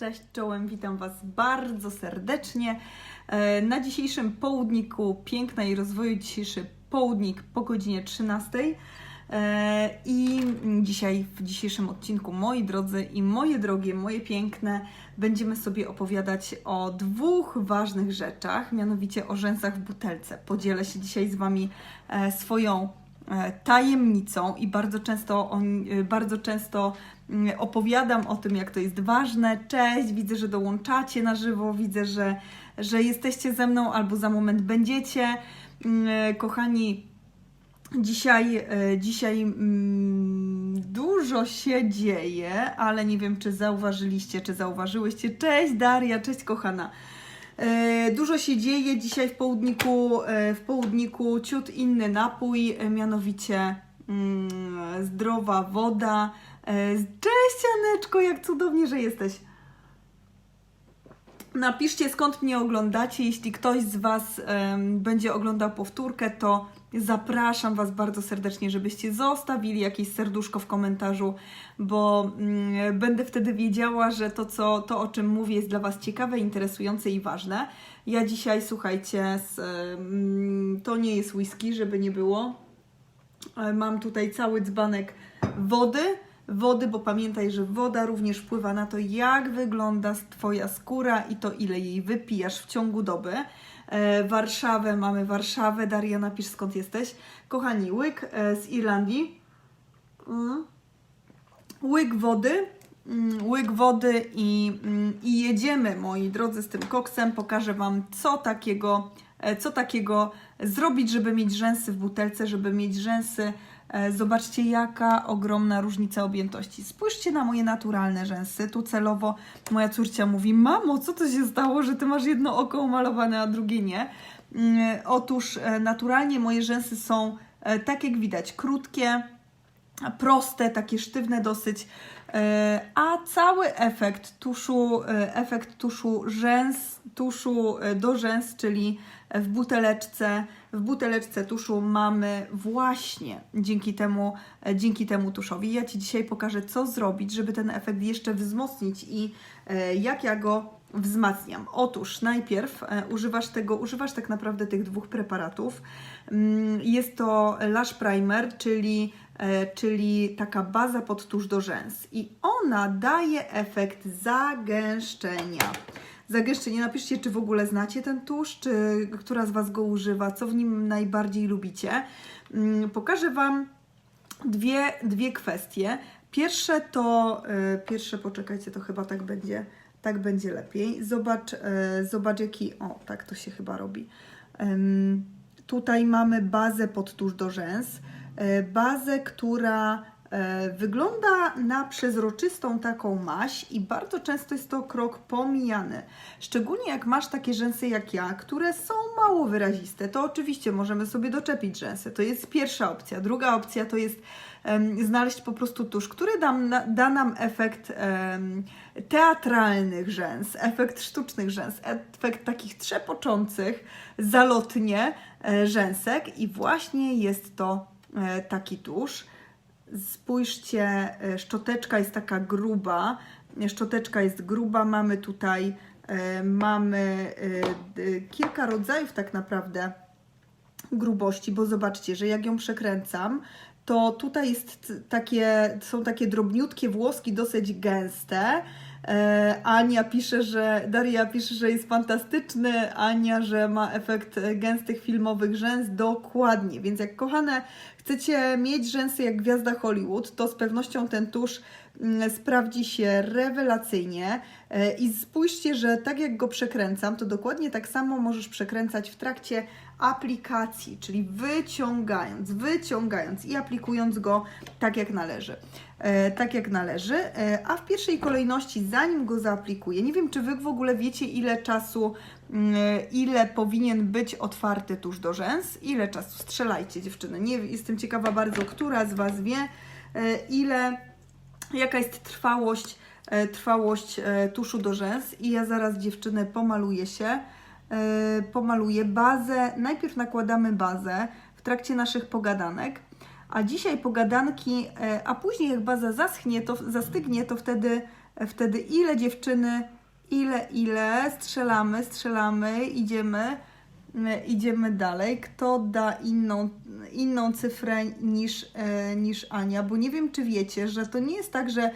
Cześć czołem, witam Was bardzo serdecznie. E, Na dzisiejszym południku piękna i rozwoju, dzisiejszy południk po godzinie 13. E, I dzisiaj, w dzisiejszym odcinku, moi drodzy i moje drogie, moje piękne, będziemy sobie opowiadać o dwóch ważnych rzeczach, mianowicie o rzęsach w butelce. Podzielę się dzisiaj z Wami e, swoją tajemnicą i bardzo często, bardzo często opowiadam o tym, jak to jest ważne. Cześć, widzę, że dołączacie na żywo, widzę, że, że jesteście ze mną albo za moment będziecie. Mm, Kochani, Dzisiaj, e, dzisiaj mm, dużo się dzieje, ale nie wiem, czy zauważyliście, czy zauważyłyście. Cześć Daria, cześć kochana. E, Dużo się dzieje dzisiaj w południku, e, w południku ciut inny napój, mianowicie mm, zdrowa woda. E, Cześć Aneczko, jak cudownie, że jesteś. Napiszcie skąd mnie oglądacie. Jeśli ktoś z Was em, będzie oglądał powtórkę, to zapraszam Was bardzo serdecznie, żebyście zostawili jakieś serduszko w komentarzu, bo mm, będę wtedy wiedziała, że to, co, to, o czym mówię, jest dla Was ciekawe, interesujące i ważne. Ja dzisiaj, słuchajcie, z, to nie jest whisky, żeby nie było. E, Mam tutaj cały dzbanek wody. Wody, bo pamiętaj, że woda również wpływa na to, jak wygląda Twoja skóra i to, ile jej wypijasz w ciągu doby. E, Warszawę, mamy Warszawę. Daria, napisz skąd jesteś. Kochani, łyk e, z Irlandii. Mm. Łyk wody. Mm, Łyk wody i, mm, i jedziemy, moi drodzy, z tym koksem. Pokażę Wam, co takiego, e, co takiego zrobić, żeby mieć rzęsy w butelce, żeby mieć rzęsy. E, Zobaczcie, jaka ogromna różnica objętości. Spójrzcie na moje naturalne rzęsy. Tu celowo moja córcia mówi: Mamo, co to się stało, że ty masz jedno oko umalowane, a drugie nie? Mm, Otóż e, naturalnie moje rzęsy są, e, tak jak widać, krótkie, proste, takie sztywne dosyć, a cały efekt tuszu, efekt tuszu rzęs, tuszu do rzęs, czyli w buteleczce, w buteleczce tuszu mamy właśnie dzięki temu, e, dzięki temu tuszowi. Ja Ci dzisiaj pokażę, co zrobić, żeby ten efekt jeszcze wzmocnić i e, jak ja go wzmacniam. Otóż najpierw e, używasz tego, używasz tak naprawdę tych dwóch preparatów. Mm, Jest to Lash Primer, czyli, czyli taka baza pod tusz do rzęs i ona daje efekt zagęszczenia. Zagęszczenie, napiszcie, czy w ogóle znacie ten tusz, czy która z Was go używa, co w nim najbardziej lubicie. Mm, Pokażę Wam dwie, dwie kwestie. Pierwsze to, e, pierwsze poczekajcie, to chyba tak będzie, tak będzie lepiej. Zobacz, e, zobacz jaki, o tak to się chyba robi. Tutaj mamy bazę pod tusz do rzęs, e, bazę, która wygląda na przezroczystą taką maść i bardzo często jest to krok pomijany. Szczególnie jak masz takie rzęsy jak ja, które są mało wyraziste, to oczywiście możemy sobie doczepić rzęsy. To jest pierwsza opcja. Druga opcja to jest em, znaleźć po prostu tusz, który da, na- da nam efekt em, teatralnych rzęs, efekt sztucznych rzęs, efekt takich trzepoczących zalotnie e, rzęsek i właśnie jest to e, taki tusz. Spójrzcie, e, szczoteczka jest taka gruba, szczoteczka jest gruba, mamy tutaj e, mamy e, kilka rodzajów tak naprawdę grubości, bo zobaczcie, że jak ją przekręcam, to tutaj jest takie, są takie drobniutkie włoski, dosyć gęste. E, Ania pisze, że Daria pisze, że jest fantastyczny, Ania, że ma efekt gęstych filmowych rzęs, dokładnie. Więc jak kochane chcecie mieć rzęsy jak gwiazda Hollywood, to z pewnością ten tusz mm, sprawdzi się rewelacyjnie. E, I spójrzcie, że tak jak go przekręcam, to dokładnie tak samo możesz przekręcać w trakcie aplikacji, czyli wyciągając, wyciągając i aplikując go tak jak należy. E, tak jak należy, e, a w pierwszej kolejności, zanim go zaaplikuję, nie wiem, czy Wy w ogóle wiecie, ile czasu, mm, ile powinien być otwarty tuż do rzęs, ile czasu, strzelajcie dziewczyny, nie, jestem ciekawa bardzo, która z Was wie, e, ile, jaka jest trwałość, e, trwałość e, tuszu do rzęs. I ja zaraz dziewczyny pomaluję się, pomaluję bazę, najpierw nakładamy bazę w trakcie naszych pogadanek, a dzisiaj pogadanki, e, a później jak baza zaschnie, to zastygnie, to wtedy e, wtedy ile dziewczyny, ile, ile, strzelamy, strzelamy, idziemy, e, idziemy dalej. Kto da inną, inną cyfrę niż, e, niż Ania? Bo nie wiem, czy wiecie, że to nie jest tak, że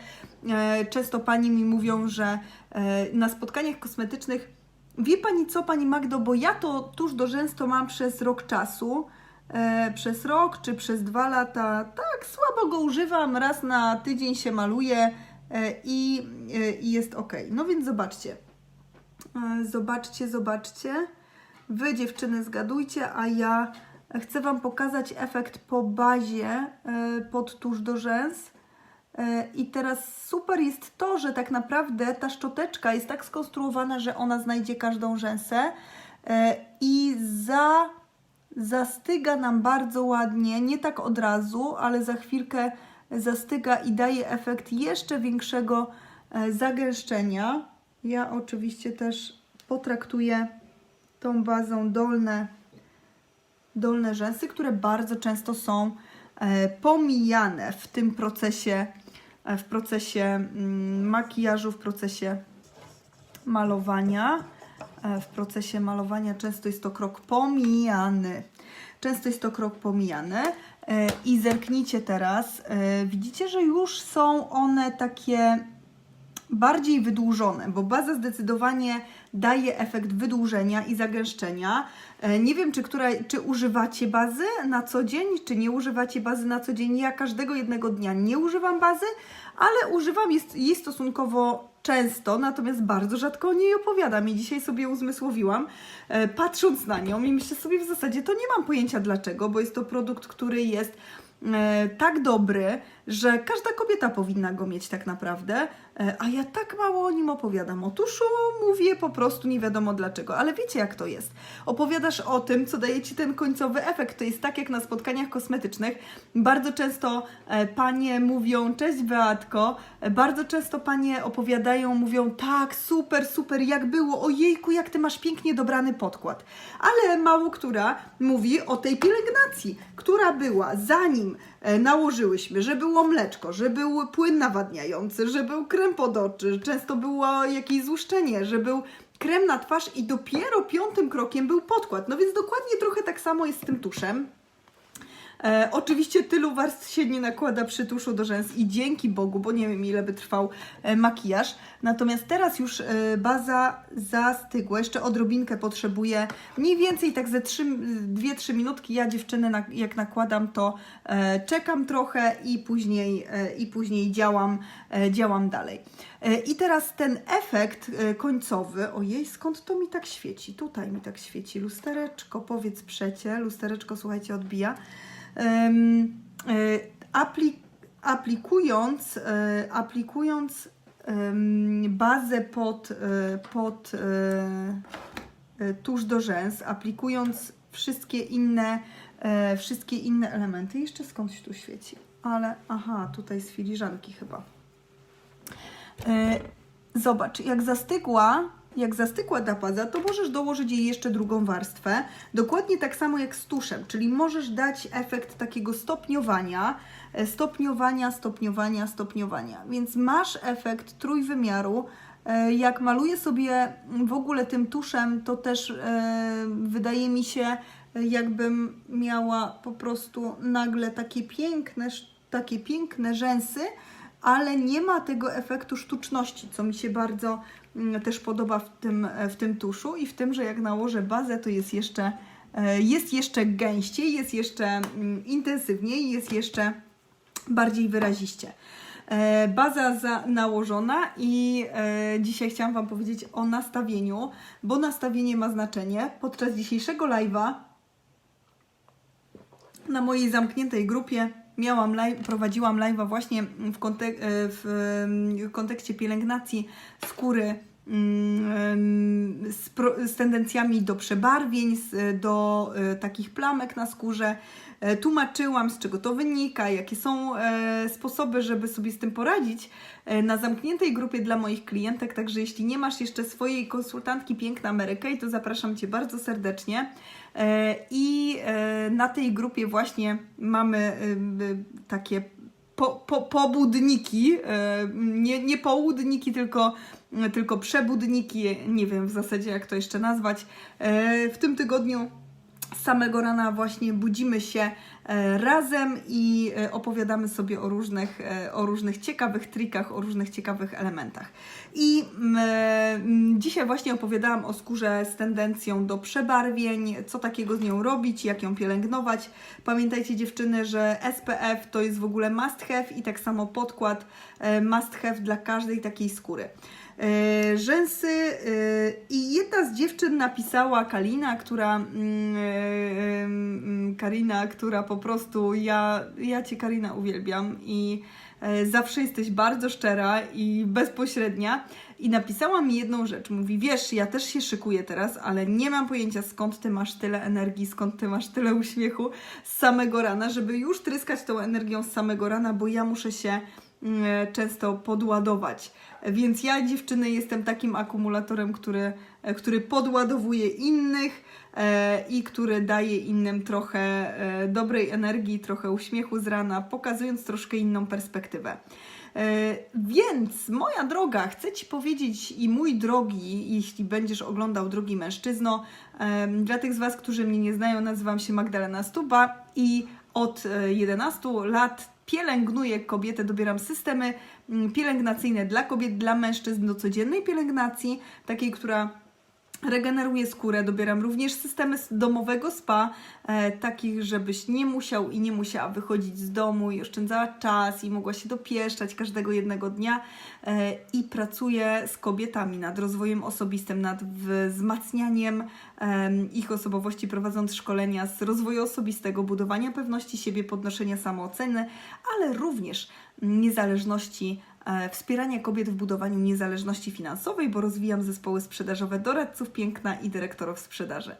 e, często pani mi mówią, że e, na spotkaniach kosmetycznych Wie pani co, pani Magdo, bo ja to tuż do rzęs to mam przez rok czasu, e, przez rok czy przez dwa lata, tak słabo go używam, raz na tydzień się maluję e, i, e, i jest ok. No więc zobaczcie, e, zobaczcie, zobaczcie, wy dziewczyny zgadujcie, a ja chcę Wam pokazać efekt po bazie pod tuż do rzęs. E, I teraz super jest to, że tak naprawdę ta szczoteczka jest tak skonstruowana, że ona znajdzie każdą rzęsę e, i za, zastyga nam bardzo ładnie, nie tak od razu, ale za chwilkę zastyga i daje efekt jeszcze większego e, zagęszczenia. Ja oczywiście też potraktuję tą bazą dolne, dolne rzęsy, które bardzo często są pomijane w tym procesie, w procesie mm, makijażu, w procesie malowania. E, W procesie malowania często jest to krok pomijany. Często jest to krok pomijany. E, I zerknijcie teraz. e, Widzicie, że już są one takie bardziej wydłużone, bo baza zdecydowanie daje efekt wydłużenia i zagęszczenia. E, Nie wiem, czy, która, czy używacie bazy na co dzień, czy nie używacie bazy na co dzień. Ja każdego jednego dnia nie używam bazy, ale używam jej stosunkowo często, natomiast bardzo rzadko o niej opowiadam i dzisiaj sobie uzmysłowiłam, e, patrząc na nią i myślę sobie w zasadzie, to nie mam pojęcia dlaczego, bo jest to produkt, który jest e, tak dobry, że każda kobieta powinna go mieć tak naprawdę, e, a ja tak mało o nim opowiadam. Otóż mówię po prostu nie wiadomo dlaczego, ale wiecie jak to jest. Opowiadasz o tym, co daje Ci ten końcowy efekt. To jest tak jak na spotkaniach kosmetycznych. Bardzo często e, panie mówią, cześć Beatko, e, bardzo często panie opowiadają, mówią, tak, super, super, jak było, ojejku, jak Ty masz pięknie dobrany podkład. Ale mało która mówi o tej pielęgnacji, która była zanim nałożyłyśmy, że było mleczko, że był płyn nawadniający, że był krem pod oczy, często było jakieś złuszczenie, że był krem na twarz i dopiero piątym krokiem był podkład. No więc dokładnie trochę tak samo jest z tym tuszem. E, oczywiście tylu warstw się nie nakłada przy tuszu do rzęs i dzięki Bogu, bo nie wiem ile by trwał e, makijaż. Natomiast teraz już e, baza zastygła, jeszcze odrobinkę potrzebuję, mniej więcej tak ze 2-3 minutki. Ja dziewczyny na, jak nakładam to e, czekam trochę i później, e, i później działam, e, działam dalej. E, I teraz ten efekt e, końcowy, ojej, skąd to mi tak świeci? Tutaj mi tak świeci. Lustereczko, powiedz przecie, lustereczko, słuchajcie, odbija. E, apli, aplikując, aplikując bazę pod, pod tuż do rzęs, aplikując wszystkie inne, wszystkie inne elementy. Jeszcze skądś tu świeci, ale aha, tutaj z filiżanki chyba. E, Zobacz, jak zastygła, jak zastygła ta baza, to możesz dołożyć jej jeszcze drugą warstwę. Dokładnie tak samo jak z tuszem, czyli możesz dać efekt takiego stopniowania, e, stopniowania, stopniowania, stopniowania. Więc masz efekt trójwymiaru. E, Jak maluję sobie w ogóle tym tuszem, to też wydaje mi się, jakbym miała po prostu nagle takie piękne, takie piękne rzęsy, ale nie ma tego efektu sztuczności, co mi się bardzo mm, też podoba w tym, e, w tym tuszu i w tym, że jak nałożę bazę, to jest jeszcze, e, jest jeszcze gęściej, jest jeszcze mm, intensywniej, jest jeszcze bardziej wyraziście. E, Baza za, nałożona i dzisiaj chciałam Wam powiedzieć o nastawieniu, bo nastawienie ma znaczenie. Podczas dzisiejszego live'a na mojej zamkniętej grupie miałam live, prowadziłam live'a właśnie w, kontek- e, w kontekście pielęgnacji skóry z, pro, z tendencjami do przebarwień, z, do e, takich plamek na skórze. E, Tłumaczyłam, z czego to wynika, jakie są e, sposoby, żeby sobie z tym poradzić na zamkniętej grupie dla moich klientek. Także jeśli nie masz jeszcze swojej konsultantki Piękna Amerykej, to zapraszam Cię bardzo serdecznie. I na tej grupie właśnie mamy takie po, po, pobudniki, e, nie, nie południki, tylko, tylko przebudniki, nie wiem w zasadzie jak to jeszcze nazwać. E, W tym tygodniu samego rana właśnie budzimy się e, razem i e, opowiadamy sobie o różnych, e, o różnych ciekawych trikach, o różnych ciekawych elementach. I mm, mm, dzisiaj właśnie opowiadałam o skórze z tendencją do przebarwień, co takiego z nią robić, jak ją pielęgnować. Pamiętajcie dziewczyny, że SPF to jest w ogóle must have i tak samo podkład must have dla każdej takiej skóry. E, rzęsy e, i jedna z dziewczyn napisała Kalina, która mm, e, mm, Karina, która po prostu ja, ja Cię Karina uwielbiam i zawsze jesteś bardzo szczera i bezpośrednia. I napisała mi jedną rzecz, mówi wiesz, ja też się szykuję teraz, ale nie mam pojęcia skąd Ty masz tyle energii, skąd Ty masz tyle uśmiechu z samego rana, żeby już tryskać tą energią z samego rana, bo ja muszę się często podładować. Więc ja, dziewczyny, jestem takim akumulatorem, który, e, który podładowuje innych e, i który daje innym trochę e, dobrej energii, trochę uśmiechu z rana, pokazując troszkę inną perspektywę. E, Więc, moja droga, chcę Ci powiedzieć i mój drogi, jeśli będziesz oglądał drogi mężczyzno, dla tych z Was, którzy mnie nie znają, nazywam się Magdalena Stuba i od e, 11 lat pielęgnuję kobietę, dobieram systemy mm, pielęgnacyjne dla kobiet, dla mężczyzn do codziennej pielęgnacji, takiej, która regeneruje skórę. Dobieram również systemy domowego spa, e, takich, żebyś nie musiał i nie musiała wychodzić z domu i oszczędzała czas i mogła się dopieszczać każdego jednego dnia. E, I pracuję z kobietami nad rozwojem osobistym, nad wzmacnianiem em, ich osobowości, prowadząc szkolenia z rozwoju osobistego, budowania pewności siebie, podnoszenia samooceny, ale również niezależności e, wspierania kobiet w budowaniu niezależności finansowej, bo rozwijam zespoły sprzedażowe doradców piękna i dyrektorów sprzedaży.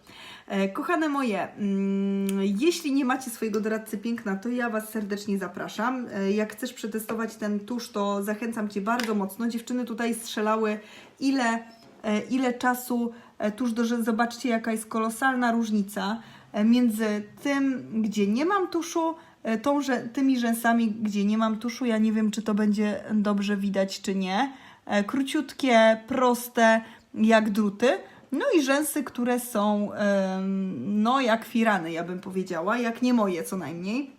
E, Kochane moje, mm, jeśli nie macie swojego doradcy piękna, to ja Was serdecznie zapraszam. E, Jak chcesz przetestować ten tusz, to zachęcam Cię bardzo mocno. Dziewczyny tutaj strzelały, ile, ile czasu tuż do rzęs. Zobaczcie, jaka jest kolosalna różnica między tym, gdzie nie mam tuszu, tą, że, tymi rzęsami, gdzie nie mam tuszu. Ja nie wiem, czy to będzie dobrze widać, czy nie. E, Króciutkie, proste, jak druty. No i rzęsy, które są, no jak firany, ja bym powiedziała, jak nie moje co najmniej.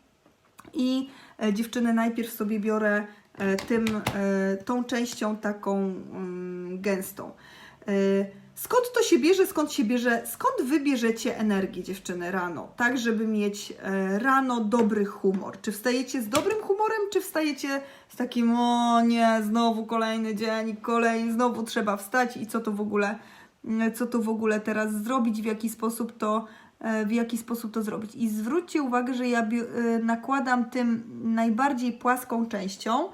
I e, dziewczyny najpierw sobie biorę e, tym, e, tą częścią taką mm, gęstą. Skąd to się bierze, skąd się bierze, skąd wy bierzecie energię dziewczyny rano, tak żeby mieć e, rano dobry humor? Czy wstajecie z dobrym humorem, czy wstajecie z takim o nie, znowu kolejny dzień, kolejny, znowu trzeba wstać i co to w ogóle, co to w ogóle teraz zrobić, w jaki sposób to, e, w jaki sposób to zrobić. I zwróćcie uwagę, że ja e, nakładam tym najbardziej płaską częścią,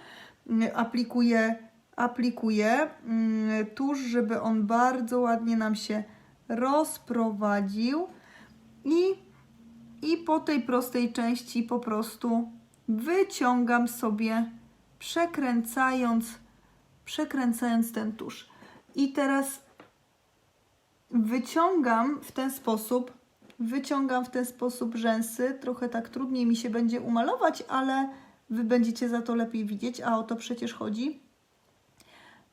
aplikuję, aplikuję mm, tuż, żeby on bardzo ładnie nam się rozprowadził i, i po tej prostej części po prostu wyciągam sobie, przekręcając, przekręcając ten tusz. I teraz wyciągam w ten sposób, wyciągam w ten sposób rzęsy. Trochę tak trudniej mi się będzie umalować, ale wy będziecie za to lepiej widzieć, a o to przecież chodzi.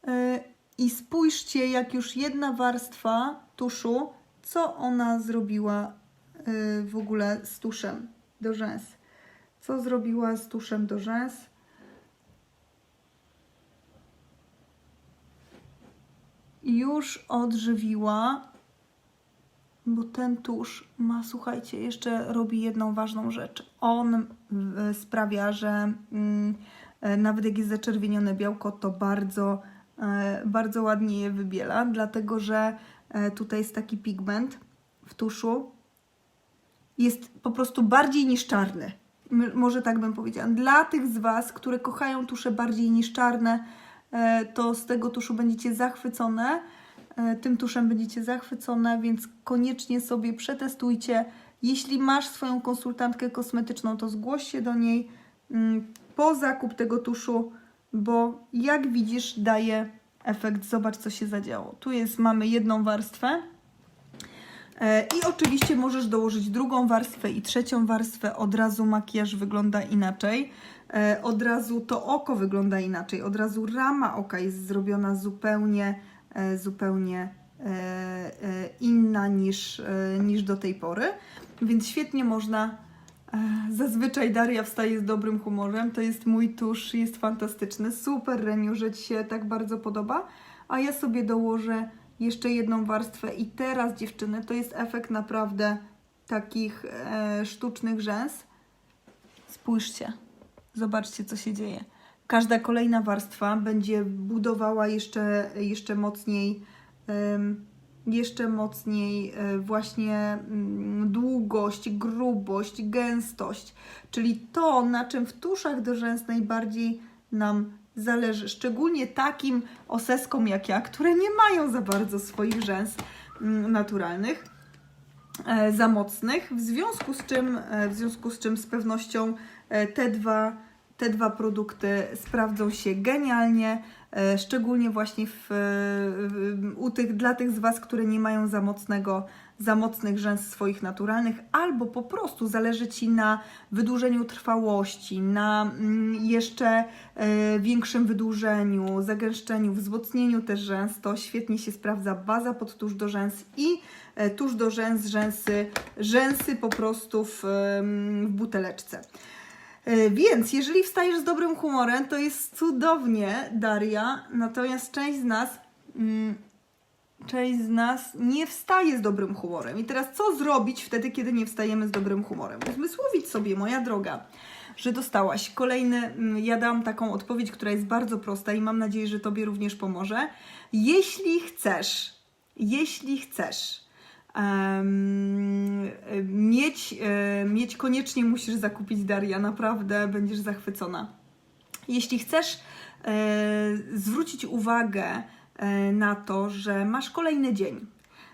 Yy, I spójrzcie, jak już jedna warstwa tuszu, co ona zrobiła yy, w ogóle z tuszem do rzęs. Co zrobiła z tuszem do rzęs? Już odżywiła, bo ten tusz ma, słuchajcie, jeszcze robi jedną ważną rzecz. On sprawia, że mm, e, nawet jak jest zaczerwienione białko, to bardzo, e, bardzo ładnie je wybiela, dlatego że e, tutaj jest taki pigment w tuszu, jest po prostu bardziej niż czarny. Może tak bym powiedziała. Dla tych z Was, które kochają tusze bardziej niż czarne, e, to z tego tuszu będziecie zachwycone. E, Tym tuszem będziecie zachwycone, więc koniecznie sobie przetestujcie. Jeśli masz swoją konsultantkę kosmetyczną, to zgłoś się do niej mm, po zakup tego tuszu, bo jak widzisz, daje efekt. Zobacz, co się zadziało. Tu jest, mamy jedną warstwę. E, I oczywiście możesz dołożyć drugą warstwę i trzecią warstwę. Od razu makijaż wygląda inaczej. E, Od razu to oko wygląda inaczej. Od razu rama oka jest zrobiona zupełnie, e, zupełnie inna niż, niż do tej pory. Więc świetnie można. Zazwyczaj Daria wstaje z dobrym humorem. To jest mój tusz, jest fantastyczny. Super, Reniu, że Ci się tak bardzo podoba. A ja sobie dołożę jeszcze jedną warstwę i teraz dziewczyny, to jest efekt naprawdę takich e, sztucznych rzęs. Spójrzcie, zobaczcie co się dzieje. Każda kolejna warstwa będzie budowała jeszcze, jeszcze mocniej, jeszcze mocniej e, właśnie mm, długość, grubość, gęstość, czyli to, na czym w tuszach do rzęs najbardziej nam zależy, szczególnie takim oseskom jak ja, które nie mają za bardzo swoich rzęs mm, naturalnych, e, za mocnych, w związku z czym, e, w związku z czym z pewnością te dwa, te dwa produkty sprawdzą się genialnie, szczególnie właśnie w, w, u tych, dla tych z Was, które nie mają za mocnego za mocnych rzęs swoich naturalnych, albo po prostu zależy Ci na wydłużeniu trwałości, na mm, jeszcze e, większym wydłużeniu, zagęszczeniu, wzmocnieniu też rzęs, to świetnie się sprawdza baza pod tusz do rzęs i e, tusz do rzęs, rzęsy, rzęsy po prostu w, w buteleczce. E, Więc jeżeli wstajesz z dobrym humorem, to jest cudownie, Daria. Natomiast część z nas, mm, część z nas nie wstaje z dobrym humorem. I teraz co zrobić wtedy, kiedy nie wstajemy z dobrym humorem? Uzmysłowić sobie, moja droga, że dostałaś kolejny. mm, Ja dam taką odpowiedź, która jest bardzo prosta i mam nadzieję, że Tobie również pomoże. Jeśli chcesz, jeśli chcesz em, mieć, e, mieć koniecznie musisz zakupić Daria, naprawdę będziesz zachwycona. Jeśli chcesz e, zwrócić uwagę e, na to, że masz kolejny dzień,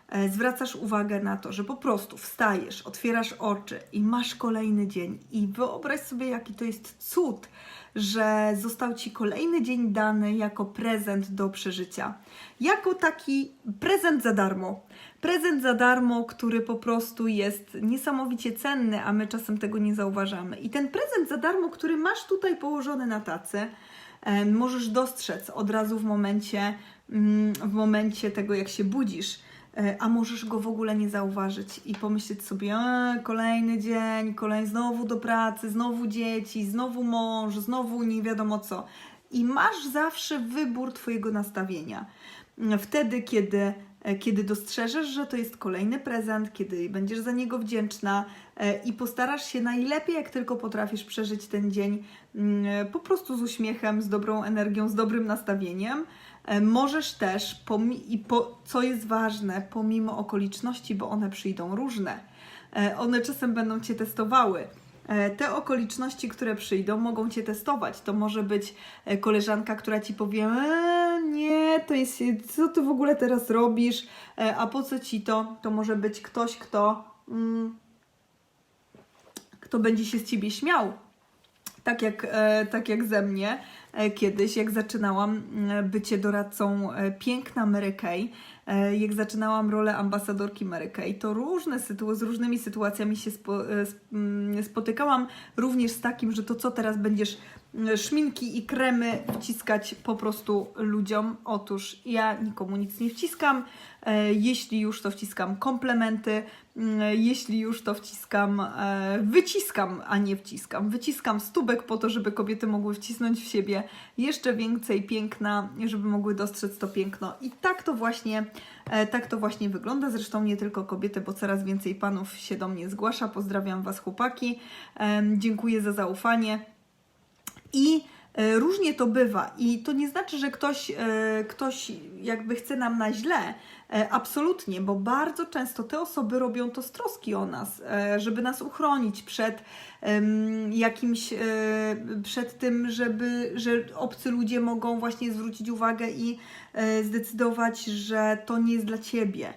e, zwracasz uwagę na to, że po prostu wstajesz, otwierasz oczy i masz kolejny dzień i wyobraź sobie, jaki to jest cud, że został Ci kolejny dzień dany jako prezent do przeżycia. Jako taki prezent za darmo. Prezent za darmo, który po prostu jest niesamowicie cenny, a my czasem tego nie zauważamy. I ten prezent za darmo, który masz tutaj położony na tacy, możesz dostrzec od razu w momencie, mm, w momencie tego, jak się budzisz, e, a możesz go w ogóle nie zauważyć i pomyśleć sobie, e, kolejny dzień, kolejny znowu do pracy, znowu dzieci, znowu mąż, znowu nie wiadomo co. I masz zawsze wybór Twojego nastawienia. Wtedy, kiedy, kiedy dostrzeżesz, że to jest kolejny prezent, kiedy będziesz za niego wdzięczna e, i postarasz się najlepiej, jak tylko potrafisz przeżyć ten dzień mm, po prostu z uśmiechem, z dobrą energią, z dobrym nastawieniem. E, Możesz też, i co jest ważne, pomimo okoliczności, bo one przyjdą różne, e, one czasem będą Cię testowały. E, Te okoliczności, które przyjdą, mogą Cię testować. To może być e, koleżanka, która Ci powie, e, nie, to jest, co Ty w ogóle teraz robisz, a po co Ci to? To może być ktoś, kto, mm, kto będzie się z Ciebie śmiał, tak jak, tak jak ze mnie kiedyś, jak zaczynałam e, bycie doradcą e, piękna Mary Kay, e, jak zaczynałam rolę ambasadorki Mary Kay, to różne z różnymi sytuacjami się spo, e, sp- mm, spotykałam, również z takim, że to co teraz będziesz szminki i kremy wciskać po prostu ludziom. Otóż ja nikomu nic nie wciskam, e, jeśli już to wciskam komplementy, jeśli już to wciskam, e, wyciskam, a nie wciskam. Wyciskam stubek po to, żeby kobiety mogły wcisnąć w siebie jeszcze więcej piękna, żeby mogły dostrzec to piękno. I tak to właśnie, e, tak to właśnie wygląda. Zresztą nie tylko kobiety, bo coraz więcej panów się do mnie zgłasza. Pozdrawiam Was, chłopaki. Dziękuję za zaufanie. I e, różnie to bywa. I to nie znaczy, że ktoś, ktoś jakby chce nam na źle. E, Absolutnie, bo bardzo często te osoby robią to z troski o nas, e, żeby nas uchronić przed jakimś, e, przed tym, żeby, że obcy ludzie mogą właśnie zwrócić uwagę i e, zdecydować, że to nie jest dla ciebie.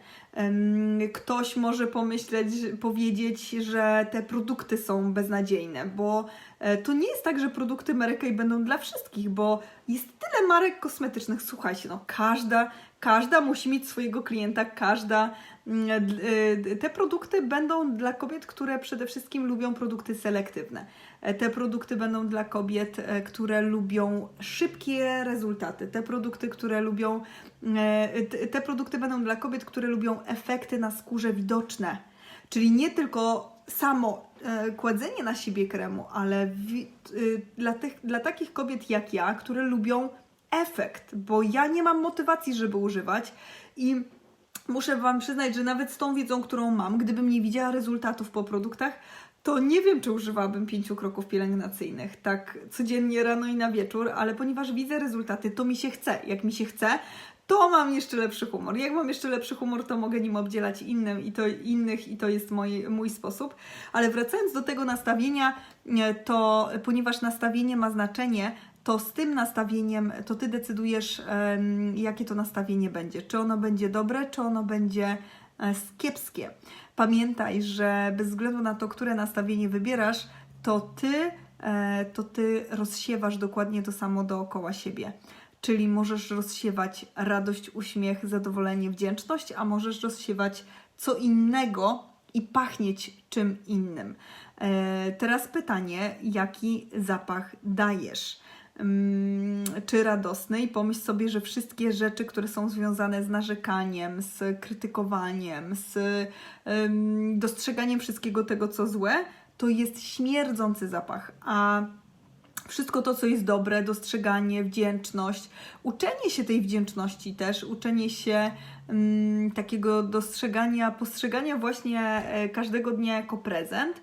Ktoś może pomyśleć, powiedzieć, że te produkty są beznadziejne, bo e, to nie jest tak, że produkty Mary będą dla wszystkich, bo jest tyle marek kosmetycznych. Słuchajcie, no każda, każda musi mieć swojego klienta, każda. Mm, y, Te produkty będą dla kobiet, które przede wszystkim lubią produkty selektywne. E, Te produkty będą dla kobiet, e, które lubią szybkie rezultaty. Te produkty, które lubią, e, te- produkty będą dla kobiet, które lubią efekty na skórze widoczne. Czyli nie tylko samo kładzenie na siebie kremu, ale dla, tych, dla takich kobiet jak ja, które lubią efekt, bo ja nie mam motywacji, żeby używać i muszę Wam przyznać, że nawet z tą wiedzą, którą mam, gdybym nie widziała rezultatów po produktach, to nie wiem, czy używałabym pięciu kroków pielęgnacyjnych tak codziennie rano i na wieczór, ale ponieważ widzę rezultaty, to mi się chce. Jak mi się chce, to mam jeszcze lepszy humor. Jak mam jeszcze lepszy humor, to mogę nim obdzielać innym i to innych i to jest mój, mój sposób. Ale wracając do tego nastawienia, to ponieważ nastawienie ma znaczenie, to z tym nastawieniem to ty decydujesz, jakie to nastawienie będzie. Czy ono będzie dobre, czy ono będzie e, kiepskie. Pamiętaj, że bez względu na to, które nastawienie wybierasz, to ty, e, to ty rozsiewasz dokładnie to samo dookoła siebie. Czyli możesz rozsiewać radość, uśmiech, zadowolenie, wdzięczność, a możesz rozsiewać co innego i pachnieć czym innym. E, teraz pytanie, jaki zapach dajesz? Mm, czy radosny i pomyśl sobie, że wszystkie rzeczy, które są związane z narzekaniem, z krytykowaniem, z em, dostrzeganiem wszystkiego tego, co złe, to jest śmierdzący zapach, a wszystko to, co jest dobre, dostrzeganie, wdzięczność, uczenie się tej wdzięczności też, uczenie się mm, takiego dostrzegania, postrzegania właśnie e, każdego dnia jako prezent,